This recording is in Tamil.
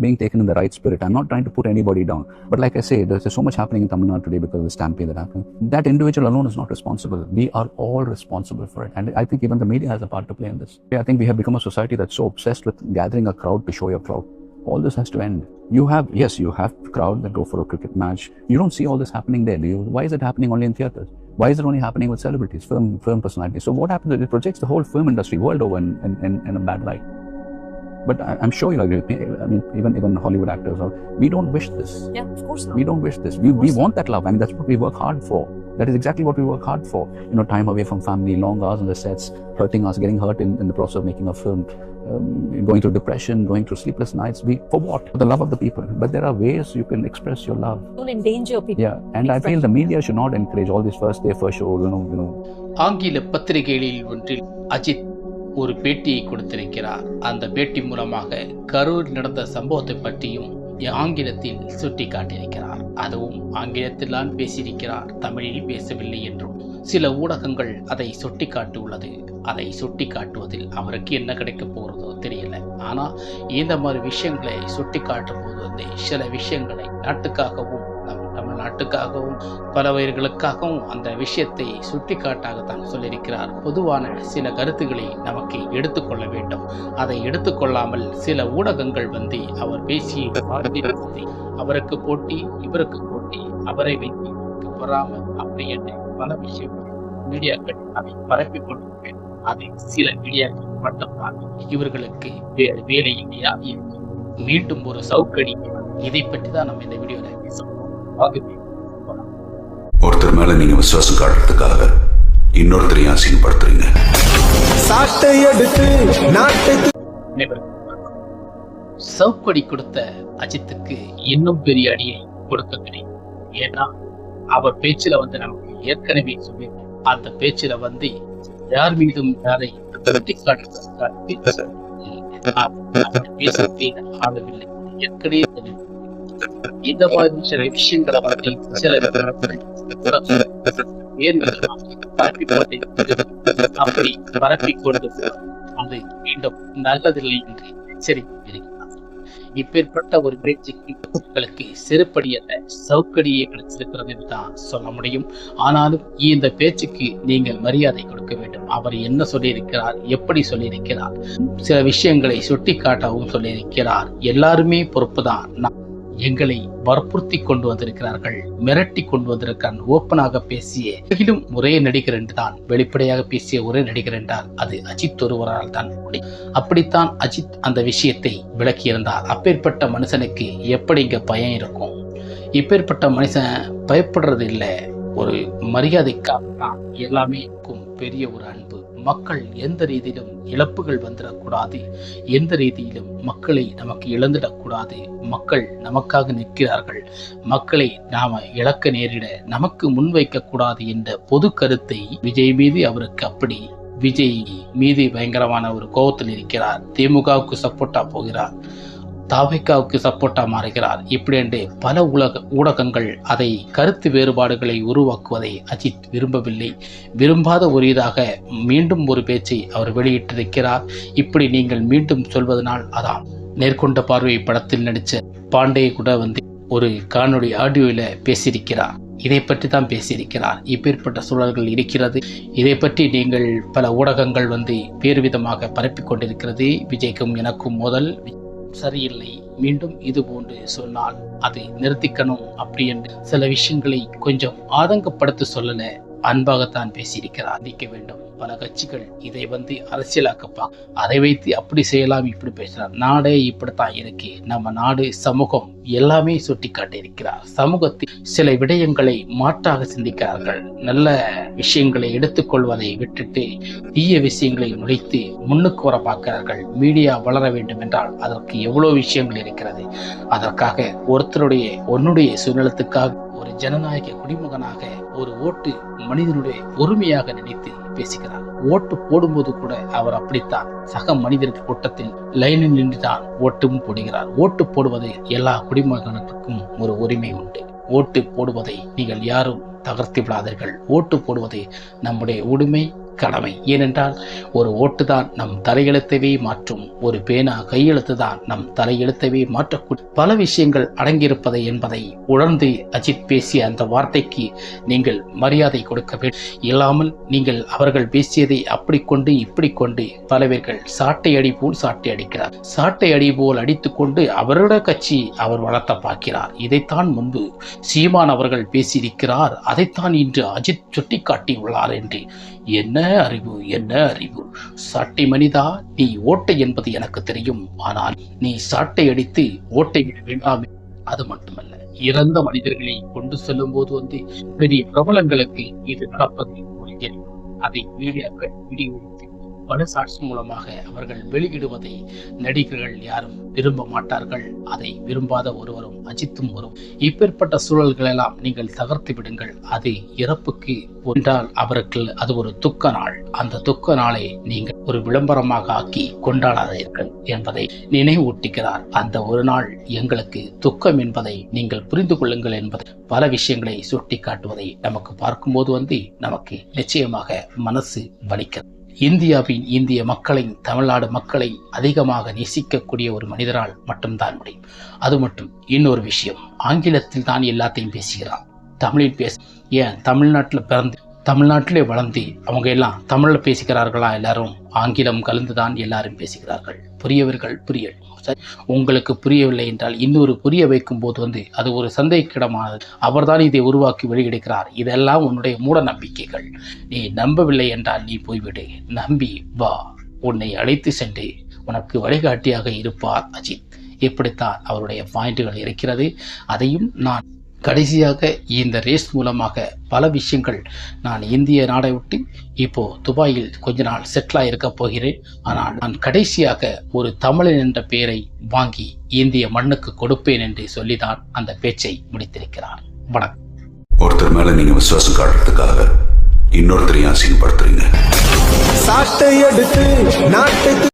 being taken in the right spirit. I'm not trying to put anybody down. But like I say, there's, so much happening in Tamil Nadu today because of the stampede that happened. That individual alone is not responsible. We are all responsible for it. And I think even the media has a part to play in this. I think we have become a society that's so obsessed with gathering a crowd to show your crowd. All this has to end. You have, yes, you have crowd that go for a cricket match. You don't see all this happening there, do you? Why is it happening only in theaters? Why is it only happening with celebrities, film, film personalities? So what happens is it projects the whole film industry world over in, in, in a bad light. But I, I'm sure you'll agree with me. I mean, even even Hollywood actors, or we don't wish this. Yeah, of course not. We don't wish this. We, we course. want that love. I mean, that's what we work hard for. That is exactly what we work hard for. You know, time away from family, long hours on the sets, hurting us, getting hurt in, in the process of making a film, um, going through depression, going through sleepless nights. We for what? For the love of the people. But there are ways you can express your love. Don't endanger people. Yeah, and I feel the media should not encourage all these first day, first show. You know, you know, ஆங்கில பத்திரிகைகளில் ஒன்றில் அஜித் ஒரு பேட்டியை கொடுத்திருக்கிறார். அந்த பேட்டி மூலமாக கரூர் நடந்த சம்பவத்தை பற்றியும் ஆங்கிலத்தில் சுட்டி காட்டியிருக்கிறார் அதுவும் ஆங்கிலத்தில் தான் பேசியிருக்கிறார். தமிழில் பேசவில்லை என்றும். சில ஊடகங்கள் அதை சுட்டி காட்டியுள்ளது அதை சுட்டி காட்டுவதில் அவருக்கு என்ன கிடைக்க போகிறதோ தெரியல. ஆனால் இந்த மாதிரி விஷயங்களை சுட்டி காட்டும் போது வந்து சில விஷயங்களை நாட்டுக்காகவும் நம் பல உயிர்களுக்காகவும் அந்த விஷயத்தை சுட்டிக்காட்டாகத்தான் சொல்லியிருக்கிறார். பொதுவான சில கருத்துக்களை நமக்கு எடுத்துக்கொள்ள வேண்டும். அதை எடுத்துக்கொள்ளாமல் சில ஊடகங்கள் வந்து அவர் பேசிய அவருக்கு போட்டி இவருக்கு போட்டி அவரை வைத்து பொறாம அப்படி என்று பல விஷயங்கள் மீடியாக்கள் அதை பரப்பி கொண்டிருப்பேன் அதை சில மீடியாக்கள் மட்டும்தான் இவர்களுக்கு வேறு வேலை இல்லையா மீண்டும் ஒரு சவுக்கடி. இதை பற்றி தான் நம்ம இந்த வீடியோவில் பேசுவோம் ஒருத்தர் மேல நீங்க விசுவாசம் காட்டுறதுக்காக இன்னொருத்தரையும் அசிங்கப்படுத்துறீங்க சாட்டை எடுத்து. சவுக்கடி கொடுத்த அஜித்துக்கு இன்னும் பெரிய அடியை கொடுக்க கிடையும் ஏன்னா அவர் பேச்சுல வந்து நமக்கு ஏற்கனவே சொல்லியிருக்கோம் அந்த பேச்சுல வந்து யார் மீதும் யாரை ஆளவில்லை ஏற்கனவே. இந்த மாதிரி சில விஷயங்களை பற்றி சில அப்படி பரப்பி கொண்டு அது மீண்டும் நல்லதில்லை என்று எச்சரிக்கிறார் இப்பேற்பட்ட ஒரு முயற்சிக்கு உங்களுக்கு செருப்படி அல்ல சவுக்கடியே கிடைச்சிருக்கிறது என்று தான் சொல்ல முடியும். ஆனாலும் இந்த பேச்சுக்கு நீங்கள் மரியாதை கொடுக்க வேண்டும். அவர் என்ன சொல்லியிருக்கிறார் எப்படி சொல்லியிருக்கிறார் சில விஷயங்களை சுட்டி காட்டவும் சொல்லியிருக்கிறார். எல்லாருமே பொறுப்பு பொறுப்புதான் எங்களை வற்புறுத்தி கொண்டு வந்திருக்கிறார்கள் மிரட்டி கொண்டு வந்திருக்கிறான். ஓப்பனாக பேசிய உலகிலும் ஒரே நடிகர் என்றுதான். வெளிப்படையாக பேசிய ஒரே நடிகர் என்றால் அது அஜித் ஒருவரால் தான். அப்படித்தான் அஜித் அந்த விஷயத்தை விளக்கியிருந்தார். அப்பேற்பட்ட மனுஷனுக்கு எப்படி இங்க பயம் இருக்கும்? இப்பேற்பட்ட மனுஷன் பயப்படுறது இல்லை ஒரு மரியாதைக்காக தான் எல்லாமே இருக்கும். பெரிய ஒரு அன்பு. மக்கள் எந்த ரீதியிலும் இழப்புகள் வந்துடக்கூடாது. எந்த ரீதியிலும் மக்களை நமக்கு இழந்துடக்கூடாது. மக்கள் நமக்காக நிற்கிறார்கள். மக்களை நாம இழக்க நேரிட நமக்கு முன்வைக்கக்கூடாது என்ற பொது கருத்தை விஜய் மீது அவருக்கு அப்படி. விஜய் மீது பயங்கரமான ஒரு கோபத்தில் இருக்கிறார். திமுகவுக்கு சப்போர்ட்டா போகிறார். தாவைக்காவுக்கு சப்போர்ட்டா மாறுகிறார். இப்படி என்று பல உலக ஊடகங்கள் அதை கருத்து வேறுபாடுகளை உருவாக்குவதை அஜித் விரும்பவில்லை. விரும்பாத ஒரு இதாக மீண்டும் ஒரு பேச்சை அவர் வெளியிட்டிருக்கிறார். இப்படி நீங்கள் மீண்டும் சொல்வதனால் அதான். நேர்கொண்ட பார்வை படத்தில் நடித்த பாண்டே கூட வந்து ஒரு காணொளி ஆடியோவில் பேசியிருக்கிறார். இதை பற்றி தான் பேசியிருக்கிறார். இப்பேற்பட்ட சூழல்கள் இருக்கிறது. இதை பற்றி நீங்கள் பல ஊடகங்கள் வந்து வேறு விதமாக பரப்பிக் கொண்டிருக்கிறது. விஜய்க்கும் எனக்கும் முதல். சரியில்லை. மீண்டும் இது போன்று சொன்னால் அதை நிறுத்திக்கணும் அப்படி என்று சில விஷயங்களை கொஞ்சம் ஆதங்கப்படுத்த சொல்லல. அன்பாகத்தான் பேசியிருக்கிறார். நிற்க வேண்டும். பல கட்சிகள் இதை வந்து அரசியலாக்கப்பா. அதை வைத்து அப்படி செய்யலாம் இப்படி பேசலாம். நாடே இப்படித்தான் இருக்கு. நம்ம நாடு சமூகம் எல்லாமே சுட்டி காட்டியிருக்கிறார் சமூகத்தில் சில விடயங்களை மாற்றாக சிந்திக்கிறார்கள். நல்ல விஷயங்களை எடுத்துக்கொள்வதை விட்டுட்டு தீய விஷயங்களை நுழைத்து முன்னுக்கு வர பார்க்கிறார்கள். மீடியா வளர வேண்டும் என்றால் அதற்கு எவ்வளவு விஷயங்கள் இருக்கிறது? அதற்காக ஒருத்தருடைய உன்னுடைய சுயநலத்துக்காக ஒரு ஜனநாயக குடிமகனாக ஒரு ஓட்டு மனிதனுடைய பொறுமையாக நினைத்து பேசுகிறார். ஓட்டு போடும்போது கூட அவர் அப்படித்தான். சக மனிதர்கள் கூட்டத்தில் லைனில் நின்று தான் ஓட்டும் போடுகிறார். ஓட்டு போடுவது எல்லா குடிமகனுக்கும் ஒரு உரிமை உண்டு. ஓட்டு போடுவதை நீங்கள் யாரும் தகர்த்து விடாதீர்கள். ஓட்டு போடுவது நம்முடைய உரிமை கடமை. ஏனென்றால் ஒரு ஓட்டுதான் நம் தலையெழுத்தவே மாற்றும் ஒரு பேனா கையெழுத்து தான் நம் தலையெழுத்தவே மாற்றக்கூடிய பல விஷயங்கள் அடங்கியிருப்பதை என்பதை உணர்ந்து அஜித் பேசிய அந்த வார்த்தைக்கு நீங்கள் மரியாதை கொடுக்க வேண்டும் இல்லாமல் நீங்கள் அவர்கள் பேசியதை அப்படி கொண்டு இப்படி கொண்டு பலவர்கள் சாட்டை அடி போல் சாட்டை அடிக்கிறார். சாட்டை அடி போல் அடித்துக்கொண்டு அவரோட கட்சி அவர் வளர்த்த பார்க்கிறார். இதைத்தான் முன்பு சீமான் அவர்கள் பேசியிருக்கிறார். அதைத்தான் இன்று அஜித் சுட்டிக்காட்டி உள்ளார் என்று. என்ன அறிவு என்ன அறிவு? சாட்டை மனிதா நீ ஓட்டை என்பது எனக்கு தெரியும். ஆனால் நீ சாட்டை அடித்து ஓட்டை விட வேண்டாமே. அது மட்டுமல்ல இறந்த மனிதர்களை கொண்டு செல்லும் போது வந்து பெரிய பிரபலங்களுக்கு இது நடப்பது அதை மீடியாக்கள் வீடியோ எடுத்து பல சாட்சி மூலமாக அவர்கள் வெளியிடுவதை நடிகர்கள் யாரும் விரும்ப மாட்டார்கள். அதை விரும்பாத ஒருவரும் அஜித்தும் வரும் இப்பேற்பட்ட சூழல்கள் எல்லாம் நீங்கள் தகர்த்து விடுங்கள். அது இறப்புக்கு என்றால் அவருக்கு அது ஒரு துக்க நாள். அந்த துக்க நாளை நீங்கள் ஒரு விளம்பரமாக ஆக்கி கொண்டாடாதீர்கள் என்பதை நினைவூட்டுகிறார். அந்த ஒரு நாள் எங்களுக்கு துக்கம் என்பதை நீங்கள் புரிந்து கொள்ளுங்கள் என்பதை பல விஷயங்களை சுட்டி காட்டுவதை நமக்கு பார்க்கும்போது வந்து நமக்கு நிச்சயமாக மனசு வலிக்கிறது. இந்தியாவின் இந்திய மக்களை தமிழ்நாடு மக்களை அதிகமாக நேசிக்கக்கூடிய ஒரு மனிதரால் மட்டும்தான் முடியும். அது மட்டும் இன்னொரு விஷயம். ஆங்கிலத்தில் தான் எல்லாத்தையும் பேசுகிறான். தமிழில் பேச ஏன்? தமிழ்நாட்டில் பிறந்து தமிழ்நாட்டிலே வளர்ந்து அவங்க எல்லாம் தமிழில் பேசுகிறார்களா எல்லாரும்? ஆங்கிலம் கலந்துதான் எல்லாரும் பேசுகிறார்கள். புரியவர்கள் புரிய உங்களுக்கு புரியவில்லை என்றால் இன்னொரு புரிய வைக்கும் போது வந்து அது ஒரு சந்தேகக்கிடமானது அவர்தான் இதை உருவாக்கி வெளியிடுகிறார். இதெல்லாம் உன்னுடைய மூட நம்பிக்கைகள். நீ நம்பவில்லை என்றால் நீ போய்விடு. நம்பி வா. உன்னை அழைத்து சென்று உனக்கு வழிகாட்டியாக இருப்பார் அஜித். இப்படித்தான் அவருடைய பாயிண்ட்டுகள் இருக்கிறது. அதையும் நான் கடைசியாக இந்த ரேஸ் மூலமாக பல விஷயங்கள் நான் இந்திய நாடை விட்டு இப்போ துபாயில் கொஞ்ச நாள் செட்டில் இருக்க போகிறேன். ஆனால் நான் கடைசியாக ஒரு தமிழன் என்ற பெயரை வாங்கி இந்திய மண்ணுக்கு கொடுப்பேன் என்று சொல்லிதான் அந்த பேச்சை முடித்திருக்கிறார். வணக்கம். ஒருத்தர் மேல நீங்க விசுவாசம் காட்டுறதுக்காக இன்னொருத்தரையும் அசிங்கப்படுத்துறீங்க. சாட்டை எடுத்து நாட்டுக்கு